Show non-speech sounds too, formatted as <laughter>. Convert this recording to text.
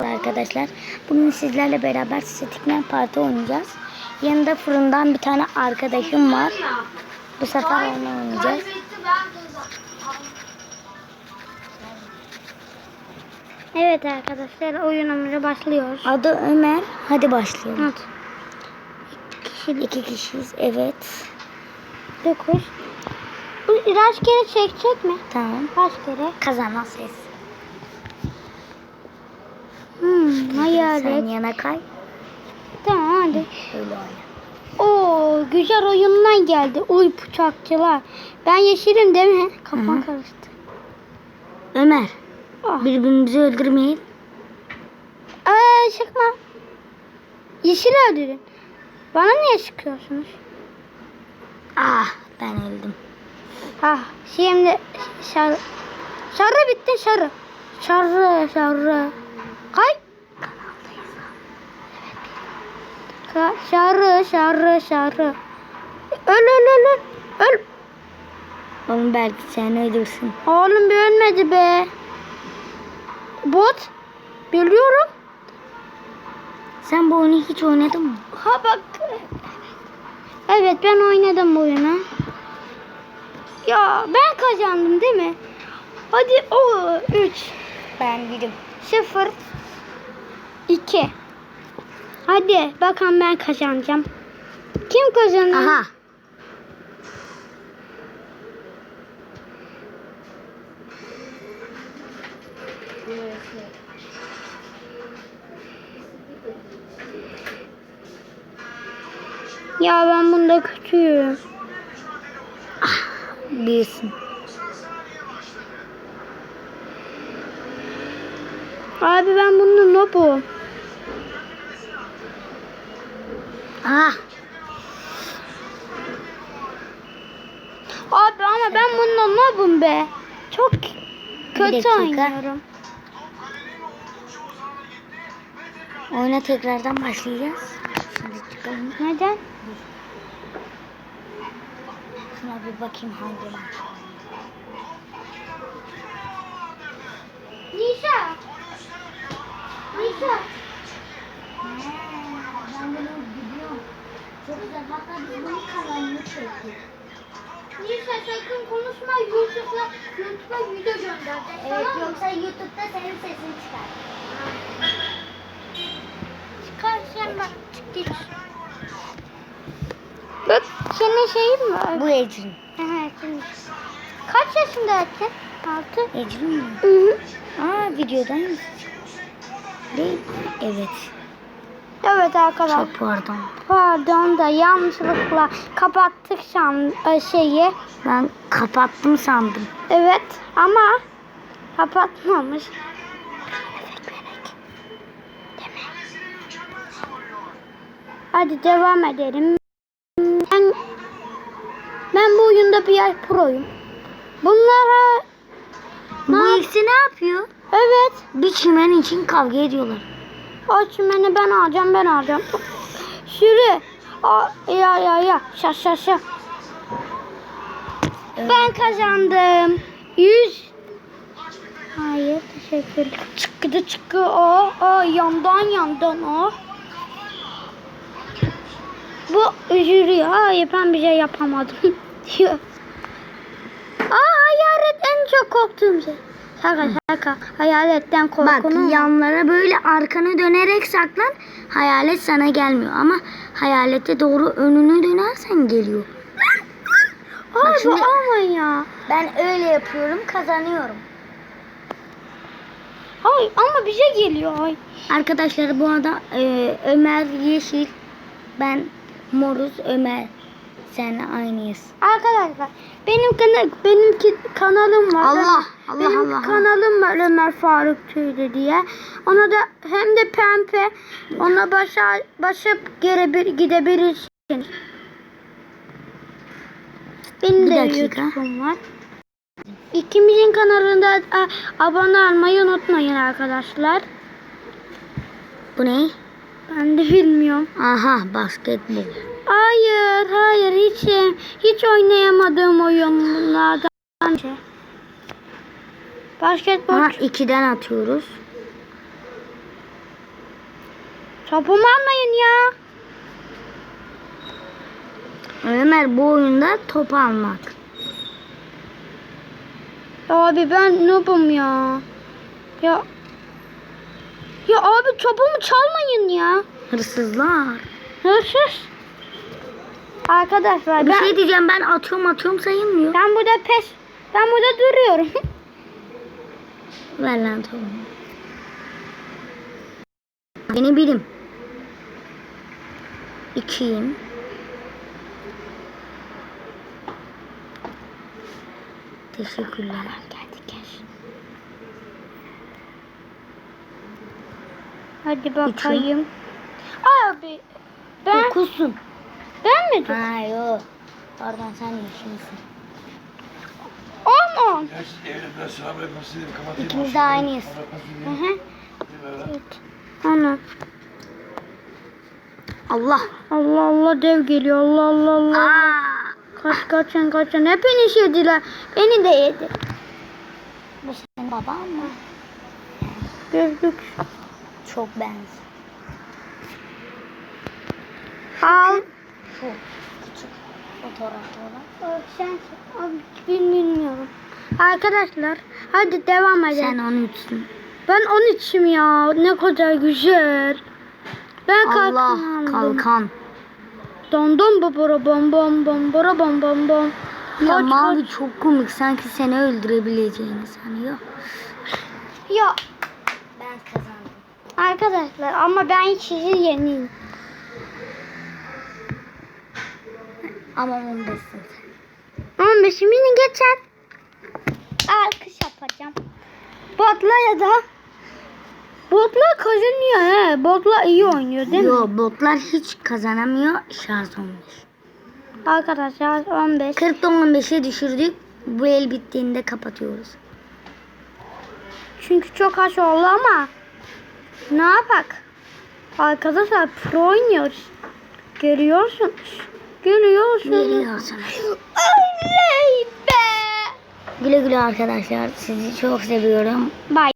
Arkadaşlar bugün sizlerle beraber Stickman Parti oynayacağız. Yanında fırından bir tane arkadaşım var. Bu sefer onunla oynayacağız. Evet arkadaşlar oyunumuza başlıyoruz. Adı Ömer. Hadi başlayalım. Evet. Kişilik İki kişiyiz. Evet. dokuz. Bu rastgele çekecek mi? Tamam. Rastgele. Kazanan ses. Sen hayalet. yana kay. Tamam hadi. Öyle oyna. Oo güzel oyundan geldi. Uy bıçakçılar. Ben yeşilim değil mi? Hı. karıştı. Ömer. Ah. Birbirimizi öldürmeyin. Aa çıkma. Yeşil öldürün. Bana niye sıkıyorsunuz? Ah ben öldüm. Ah şimdi şarı. Şarı bitti şarı. Şarı şarı. Kay. Ka şarı şarı şarı. Öl öl öl öl. Öl. Oğlum belki sen öldürsün. Oğlum bir ölmedi be. Bot. Biliyorum. Sen bu oyunu hiç oynadın mı? Ha bak. Evet ben oynadım bu oyunu. Ya ben kazandım değil mi? Hadi o 3 Ben dedim. 0 2 Hadi bakalım ben kazanacağım. Kim kazanır? Aha. Ya ben bunda kötüyüm. Bilirsin. Abi ben bunda nobum. Ah. Abi ama ben bunda nobum be. Çok kötü oynuyorum. Oyuna tekrardan başlayacağız. Şimdi çıkalım. Neden? Şuna bir bakayım hangi maç. Nisa. Nisa. Ben bunu biliyorum. Bunun kanalını çektik. Nisa sakın konuşma YouTube'a YouTube'a video gönderecek Evet tamam mı? yoksa YouTube'da senin sesin çıkar. Çıkar sen bak çık git. Bak senin şeyin mi? Bu Ecrin. Kaç yaşındaydın? Altı. Ecrin mi? Hı hı. Aa videodan mı? Değil. Evet. Evet arkadaşlar. Çok pardon. Pardon da yanlışlıkla kapattık şan e, şeyi. Ben kapattım sandım. Evet ama kapatmamış. Hadi devam edelim. Ben, ben bu oyunda bir yer proyum. Bunlara Bu ikisi ne yapıyor? evet Bir çimen için kavga ediyorlar. O çimeni ben alacağım ben alacağım. Sürü. Ya ya ya şa şa şa. Ben kazandım. 100. Hayır teşekkür. Çıktı çıktı o. o yandan yandan o. Bu üzülüyor. Hayır ben bir şey yapamadım. <laughs> diyor. Aa hayalet en çok korktuğum şey. Şaka şaka. Hayaletten Bak korkunun. yanlara böyle arkanı dönerek saklan. Hayalet sana gelmiyor ama hayalete doğru önünü dönersen geliyor. Abi Bak şimdi- ama ya. Ben öyle yapıyorum kazanıyorum. Ay ama bize geliyor. Ay. Arkadaşlar bu arada e, Ömer yeşil, ben moruz Ömer. Sen aynıyız. Arkadaşlar benim kana benimki kanalım var. Allah, Allah, benim Allah, kanalım var Ömer Faruk Tüylü diye. Ona da hem de pembe ona başa başıp geri bir gidebilirsiniz. Benim Bir de. YouTube'um var. İkimizin kanalında abone olmayı unutmayın arkadaşlar. Bu ne? Ben de bilmiyorum. Aha basketbol. Hayır, hayır hiç hiç oynayamadığım oyunlardan. Basketbol Aha ikiden atıyoruz. Topumu almayın ya. Ömer bu oyunda top almak. Abi ben noobum ya. Ya. Ya abi topumu çalmayın ya. Hırsızlar. Hırsız. Arkadaşlar Bir ben, şey diyeceğim ben atıyorum atıyorum sayılmıyor. ben burada pes. Ben burada duruyorum. <laughs> Ver lan topu. Beni birim. İkiyim. Teşekkürler. Hadi bakayım. Abi ben Dokuzsun. Ben mi? Ha yok. Pardon sen yaşıyorsun. On on. Evlimden selam aleyküm kapatayım. İkimiz de aynıyız. Hı hı. Ana. Allah. Allah Allah dev geliyor. Allah Allah Allah. Aa. Kaç kaçın kaçın. Hepiniz yediler. Beni de yedi. Bu senin baban mı? Gördük. Çok benziyor. Al. Şu küçük fotoğrafta olan. Sen bilmiyorum. Arkadaşlar hadi devam edelim. Sen 13'sün. Ben 13'üm ya. Ne kadar güzel. Ben Allah kalkanım. kalkan. Don don babara bom bom bom bara bom bom bom. Ya mavi çok komik. Sanki seni öldürebileceğini sanıyor. Ya Ben kazandım. arkadaşlar ama ben sizi yeneyim. Ama 15'sin sen. 15'imini geçer. Alkış yapacağım. Botla ya da Botlar kazanıyor he. Botlar iyi oynuyor değil mi? Yo botlar hiç kazanamıyor. Şarj olmuş. Arkadaşlar 15. 40'da 15'e düşürdük. Bu el bittiğinde kapatıyoruz. Çünkü çok az oldu ama ne yapak? Arkadaşlar pro oynuyoruz. Görüyorsunuz. Görüyorsunuz. Biliyorsunuz. Oley be. Güle güle arkadaşlar. Sizi çok seviyorum. Bye.